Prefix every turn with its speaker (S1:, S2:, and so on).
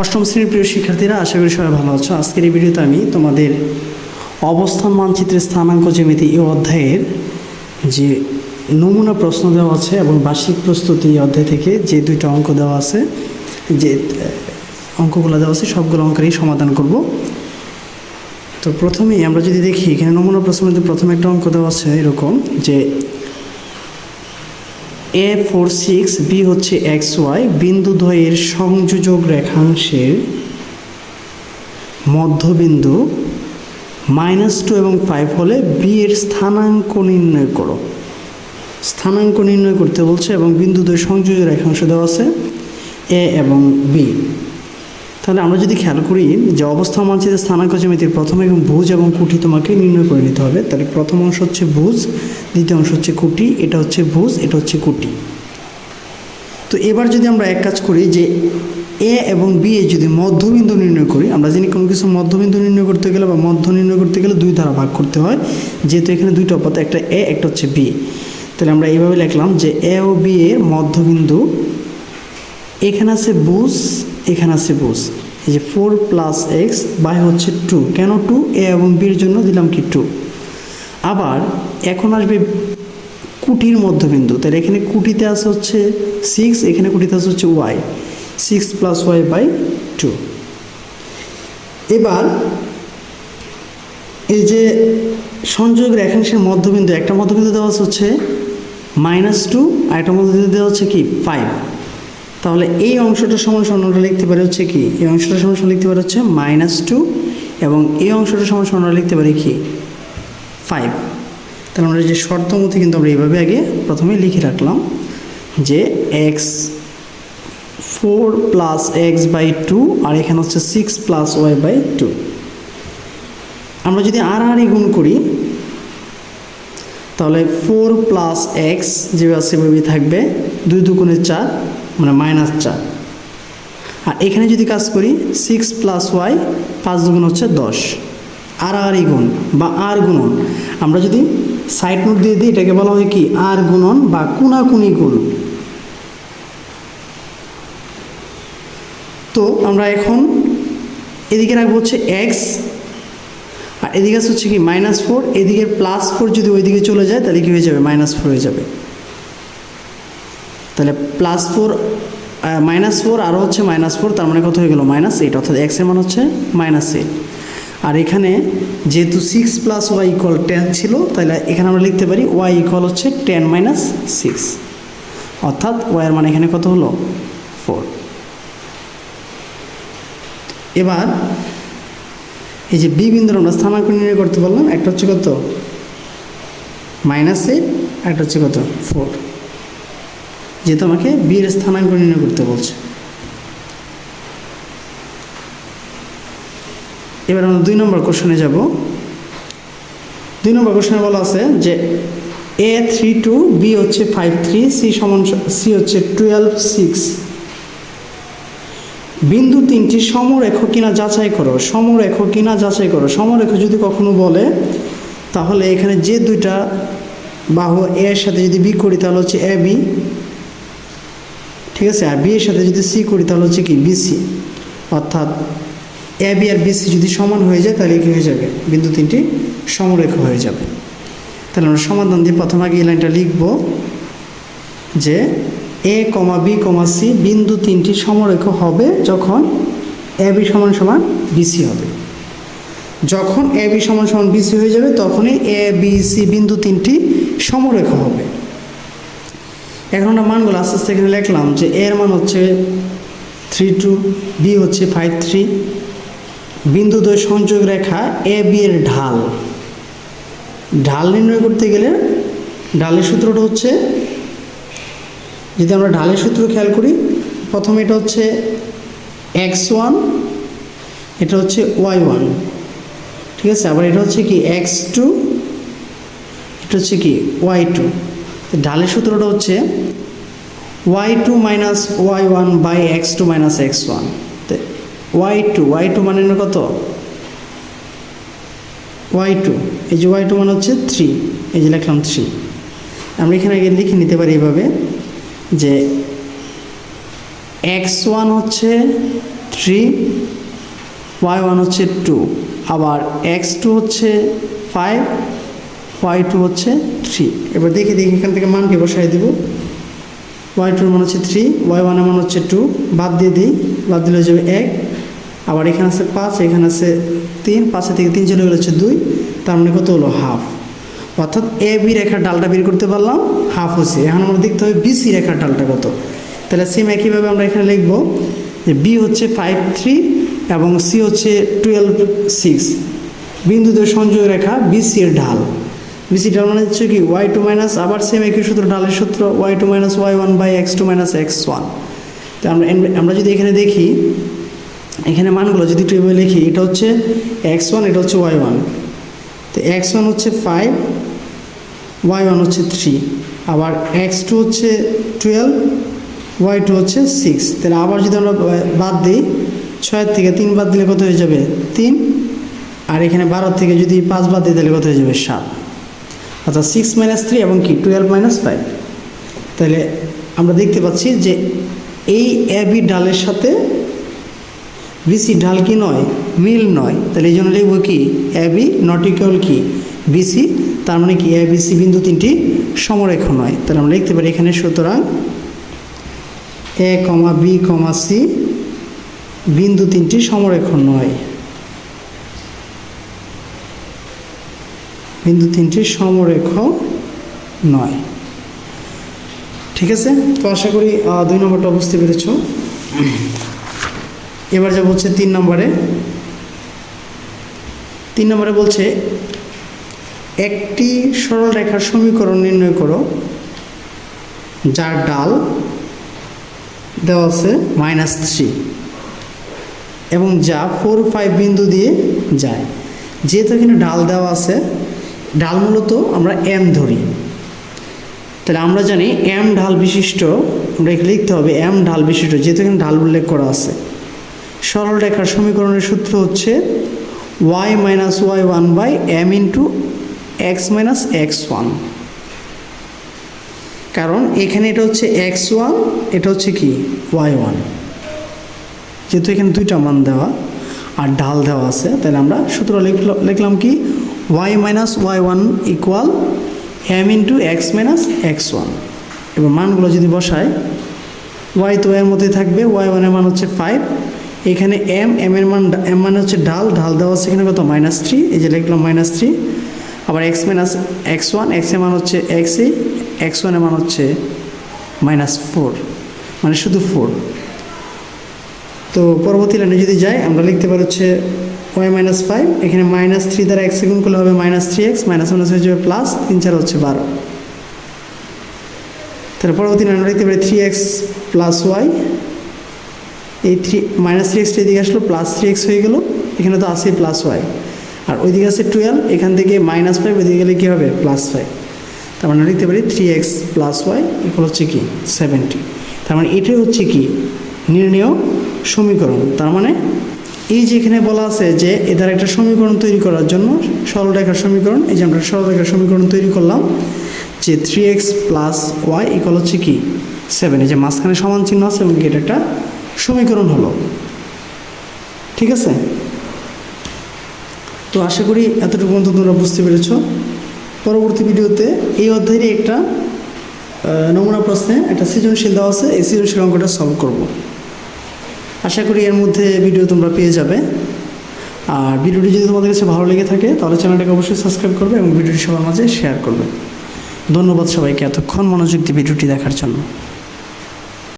S1: অষ্টম শ্রেণির প্রিয় শিক্ষার্থীরা, আশা করি সবাই ভালো আছো। আজকের এই ভিডিওতে আমি তোমাদের অবস্থান, মানচিত্রের স্থানাঙ্ক জ্যামিতি এই অধ্যায়ের যে নমুনা প্রশ্ন দেওয়া আছে এবং বার্ষিক প্রস্তুতি অধ্যায় থেকে যে দুইটা অঙ্ক দেওয়া আছে, যে অঙ্কগুলো দেওয়া আছে, সবগুলো অঙ্কেরই সমাধান করব। তো প্রথমেই আমরা যদি দেখি, এখানে নমুনা প্রশ্নের মধ্যে প্রথমে একটা অঙ্ক দেওয়া আছে এরকম যে এ ফোর সিক্স বি হচ্ছে এক্স ওয়াই বিন্দু দ্বয়ের সংযোজক রেখাংশের মধ্যবিন্দু। মাইনাস টু এবং ফাইভ হলে বি এর স্থানাঙ্ক নির্ণয় করো। স্থানাঙ্ক নির্ণয় করতে বলছে এবং বিন্দু দ্বয় সংযোজক রেখাংশ দেওয়া আছে এ এবং বি তাহলে আমরা যদি খেয়াল করি যে অবস্থা মানচিত্রের স্থানাঙ্ক জ্যামিতির প্রথম এবং ভুজ এবং কুটি তোমাকে নির্ণয় করে নিতে হবে, তাহলে প্রথম অংশ হচ্ছে ভুজ, দ্বিতীয় অংশ হচ্ছে কুটি, এটা হচ্ছে ভুজ, এটা হচ্ছে কুটি। তো এবার যদি আমরা এক কাজ করি যে এ এবং বি এ যদি মধ্যবিন্দু নির্ণয় করি, আমরা জানি কোনো কিছু মধ্যবিন্দু নির্ণয় করতে গেলে বা মধ্য নির্ণয় করতে গেলে দুই ধারা ভাগ করতে হয়, যেহেতু এখানে দুইটা পথ একটা এ, একটা হচ্ছে বি। তাহলে আমরা এইভাবে লিখলাম যে এ ও বি এর মধ্যবিন্দু, এখানে আছে বুস এখানে আছে বুস। এই যে ফোর প্লাস এক্স বাই হচ্ছে টু কেন টু এ এবং বির জন্য দিলাম কি টু আবার এখন আসবে কুটির মধ্যবিন্দু। তাহলে এখানে কুটিতে আছে হচ্ছে সিক্স এখানে কুটিতে আছে হচ্ছে Y six plus Y by two এবার এই যে সংযোগ রেখাংশের মধ্যবিন্দু, একটা মধ্যবিন্দু দেওয়া হচ্ছে মাইনাস টু আর একটা মধ্যবিন্দু দেওয়া হচ্ছে কি? ফাইভ তাহলে এই অংশটা সমান লিখতে পারি হচ্ছে কি? এই অংশটা সমান সমান লিখতে পারি হচ্ছে মাইনাস টু এবং এই অংশটা সমান সমান লিখতে পারি কি? ফাইভ তাহলে আমরা যে শর্ত মতো কিন্তু আমরা এইভাবে আগে প্রথমে লিখে রাখলাম যে X four plus X by two আর এখানে হচ্ছে six plus Y by two আমরা যদি আর আর গুণ করি, তাহলে ফোর প্লাস এক্স যেভাবে সেভাবেই থাকবে। দুই দুগুণে চার মানে মাইনাস চার। আর এখানে যদি কাজ করি সিক্স প্লাস ওয়াই পাঁচ দুগুণ হচ্ছে দশ। আর আর গুণ বা আর গুণন। আমরা যদি সাইড নোট দিয়ে দিই, এটাকে বলা হয় কি? আর গুণন বা কুনাকুনি গুণ। তো আমরা এখন এদিকে রাখব হচ্ছে এক্স আর এদিকে হচ্ছে কি? মাইনাস ফোর এদিকে প্লাস ফোর যদি ওইদিকে চলে যায়, তাহলে কি হয়ে যাবে? মাইনাস ফোর হয়ে যাবে। তাহলে প্লাস ফোর মাইনাস ফোর আরও হচ্ছে মাইনাস ফোর তার মানে কত হয়ে গেল? মাইনাস এইট অর্থাৎ এক্সের মান হচ্ছে মাইনাস এইট আর এখানে যেহেতু six plus Y equal ten ছিল, তাহলে এখানে আমরা লিখতে পারি ওয়াই ইকুয়াল হচ্ছে টেন মাইনাস সিক্স অর্থাৎ ওয়াইয়ের মানে এখানে কত হলো? ফোর এবার এই যে বি বিন্দুর আমরা স্থানাঙ্ক নির্ণয় করতে পারলাম, একটা হচ্ছে কত? মাইনাস এইট একটা হচ্ছে কত? ফোর যেহেতু আমাকে বিয়ের স্থানাঙ্ক নির্ণয় করতে বলছে। এবার আমরা দুই নম্বর কোশ্চেনে যাব। দুই নম্বর কোশ্চেনে বলা আছে যে এ থ্রি টু বি হচ্ছে ফাইভ থ্রি সি সমান সি হচ্ছে টুয়েলভ সিক্স বিন্দু তিনটি সমরেখ কিনা যাচাই করো, সমরেখ কিনা যাচাই করো। সমরেখ যদি কখনো বলে, তাহলে এখানে যে দুইটা বাহু এর সাথে যদি বি করি, তাহলে হচ্ছে এ বি ঠিক আছে, আর বি এর সাথে যদি সি করি, তাহলে হচ্ছে কি বিসি অর্থাৎ এ বি আর বিসি যদি সমান হয়ে যায়, তাহলে কি হয়ে যাবে? বিন্দু তিনটি সমরেখ হয়ে যাবে। তাহলে আমরা সমাধান দিয়ে প্রথম আগে এই লাইনটা লিখব যে এ কমা বি কমা সি বিন্দু তিনটি সমরেখ হবে যখন এ বি সমান সমান বিসি হবে। যখন এ বি সমান সমান বিসি হয়ে যাবে, তখনই এ বি সি বিন্দু তিনটি সমরেখ হবে। এখন আমরা মানগুলো আস্তে আস্তে এখানে লিখলাম যে এর মান হচ্ছে থ্রি টু বি হচ্ছে ফাইভ থ্রি বিন্দু দ্বয় সংযোগ রেখা এ বি এর ঢাল। ঢাল নির্ণয় করতে গেলে ঢালের সূত্রটা হচ্ছে, যদি আমরা ঢালের সূত্র খেয়াল করি, প্রথমে এটা হচ্ছে এক্স ওয়ান এটা হচ্ছে ওয়াই ওয়ান ঠিক আছে? আবার এটা হচ্ছে কি এক্স টু এটা হচ্ছে কি ওয়াই টু ঢালের সূত্রটা হচ্ছে Y two minus Y one by X two minus X one Y two Y two মানে কত? ওয়াই টু এই যে ওয়াই টু মানে হচ্ছে থ্রি এই যে লিখলাম থ্রি আমরা এখানে আগে লিখে নিতে পারি এভাবে যে এক্স ওয়ান হচ্ছে থ্রি ওয়াই ওয়ান হচ্ছে টু আবার এক্স টু হচ্ছে ফাইভ ওয়াই টু হচ্ছে থ্রি এবার দেখে দেখি এখান থেকে মানটি বসাই দিব। ওয়াই টুর মান হচ্ছে থ্রি ওয়াই ওয়ানের মান হচ্ছে টু বাদ দিয়ে দিই, বাদ দিলে যাবে এক। আবার এখানে আছে পাঁচ, এখানে আছে তিন, পাঁচের থেকে তিন চলে গেলে হচ্ছে দুই। তার মানে কত হলো হাফ অর্থাৎ এ বি রেখার ডালটা বের করতে পারলাম হাফ হচ্ছে। এখন আমরা দেখতে হবে বি সি রেখার ডালটা কত। তাহলে সেম একইভাবে আমরা এখানে লিখব যে বি হচ্ছে ফাইভ থ্রি এবং সি হচ্ছে টুয়েলভ সিক্স বিন্দুদের সংযোগ রেখা বি সি এর ঢাল। বিসি ডাল মানে হচ্ছে কি ওয়াই টু মাইনাস আবার সেম একই সূত্র ডালের সূত্র Y two minus Y one by X two minus X one তো আমরা আমরা যদি এখানে দেখি, এখানে মানগুলো যদি একটু এভাবে লিখি, এটা হচ্ছে এক্স ওয়ান এটা হচ্ছে ওয়াই ওয়ান তো এক্স ওয়ান হচ্ছে ফাইভ ওয়াই ওয়ান হচ্ছে থ্রি আবার এক্স টু হচ্ছে টুয়েলভ ওয়াই টু হচ্ছে সিক্স তাহলে আবার যদি আমরা বাদ দিই ছয়ের থেকে তিন বাদ দিলে কত হয়ে যাবে? তিন। আর এখানে বারো থেকে যদি পাঁচ বাদ দিই, তাহলে কত হয়ে যাবে? সাত। অর্থাৎ সিক্স মাইনাস থ্রি এবং কি টুয়েলভ মাইনাস ফাইভ তাহলে আমরা দেখতে পাচ্ছি যে এই এবি ডালের সাথে বিসি ঢাল কি নয়, মিল নয়। তাহলে এই জন্য লিখব কি এবি নট ইকুয়াল কি বিসি তার মানে কি এ বিসি বিন্দু তিনটি সমরেখ নয়। তাহলে আমরা লিখতে পারি এখানে সুতরাং এ কমা বি কমা সি বিন্দু তিনটি সমরেখ নয়। বিন্দু তিনটি সমরেখ নয়। ঠিক আছে? তো আশা করি দুই নম্বরটা বুঝতে পেরেছ। এবার যা বলছে তিন নম্বরে। তিন নম্বরে বলছে, একটি সরল রেখার সমীকরণ নির্ণয় করো, যার ডাল দেওয়া আছে মাইনাস থ্রি এবং যা ফোর ফাইভ বিন্দু দিয়ে যায়। যেহেতু এখানে ডাল দেওয়া আছে ডাল মূলত আমরা এম ধরি। তাহলে আমরা জানি এম ঢাল বিশিষ্ট, আমরা এখানে লিখতে হবে এম ঢাল বিশিষ্ট, যেহেতু এখানে ঢাল উল্লেখ করা আছে। সরল রেখার সমীকরণের সূত্র হচ্ছে Y minus Y one by M into X minus X one কারণ এখানে এটা হচ্ছে এক্স ওয়ান এটা হচ্ছে কি? ওয়াই ওয়ান যেহেতু এখানে দুইটা মান দেওয়া আর ঢাল দেওয়া আছে, তাহলে আমরা সূত্র লিখল- লিখলাম কি? Y minus Y one equal M into X minus X one এবার মানগুলো যদি বসায় ওয়াই তো এর মধ্যে থাকবে ওয়াই ওয়ানের মান হচ্ছে ফাইভ এখানে এম এম এর মান এম মানে হচ্ছে ঢাল ঢাল দেওয়া আছে এখানে কত? মাইনাস থ্রি এই যে লিখলাম মাইনাস থ্রি আবার এক্স মাইনাস এক্স ওয়ান এক্সের মান হচ্ছে এক্স এ এক্স ওয়ানের মান হচ্ছে মাইনাস ফোর মানে শুধু ফোর তো পরবর্তী লাইনে যদি যাই, আমরা লিখতে পারি হচ্ছে ওয়াই মাইনাস ফাইভ এখানে মাইনাস থ্রি দ্বারা এক্স গুণ করলে হবে minus three X minus minus হয়ে যাবে প্লাস তিন চার হচ্ছে বারো। তাহলে পরবর্তী আমরা লিখতে পারি থ্রি এক্স প্লাস ওয়াই এই থ্রি মাইনাস থ্রি এক্সটা এদিকে আসলো প্লাস থ্রি এক্স হয়ে গেল, এখানে তো আছে প্লাস ওয়াই আর ওইদিকে আছে টুয়েলভ এখান থেকে মাইনাস ফাইভ ওইদিকে গেলে কী হবে? প্লাস ফাইভ তার মানে লিখতে পারি থ্রি এক্স প্লাস ওয়াই এগুলো হচ্ছে কি? সেভেন্টি তার মানে এটাই হচ্ছে কি? নির্ণয় সমীকরণ। তার মানে এই যে এখানে বলা আছে যে এদের একটা সমীকরণ তৈরি করার জন্য সরলরেখার সমীকরণ, এই যে আমরা সরলরেখার সমীকরণ তৈরি করলাম, যে three X plus Y equal হচ্ছে কি? সেভেন এই যে মাঝখানে সমান চিহ্ন আছে এবং এটা একটা সমীকরণ হলো। ঠিক আছে? তো আশা করি এতটুকু পর্যন্ত তোমরা বুঝতে পেরেছ। পরবর্তী ভিডিওতে এই অধ্যায়েরই একটা নমুনা প্রশ্নে একটা সৃজনশীল দেওয়া আছে। এই সৃজনশীল অঙ্কটা সলভ করব। আশা করি এর মধ্যে ভিডিও তোমরা পেয়ে যাবে। আর ভিডিওটি যদি তোমাদের কাছে ভালো লেগে থাকে, তাহলে চ্যানেলটাকে অবশ্যই সাবস্ক্রাইব করবে এবং ভিডিওটি সবার মাঝে শেয়ার করবে। ধন্যবাদ সবাইকে এতক্ষণ মনোযোগ দিয়ে ভিডিওটি দেখার জন্য।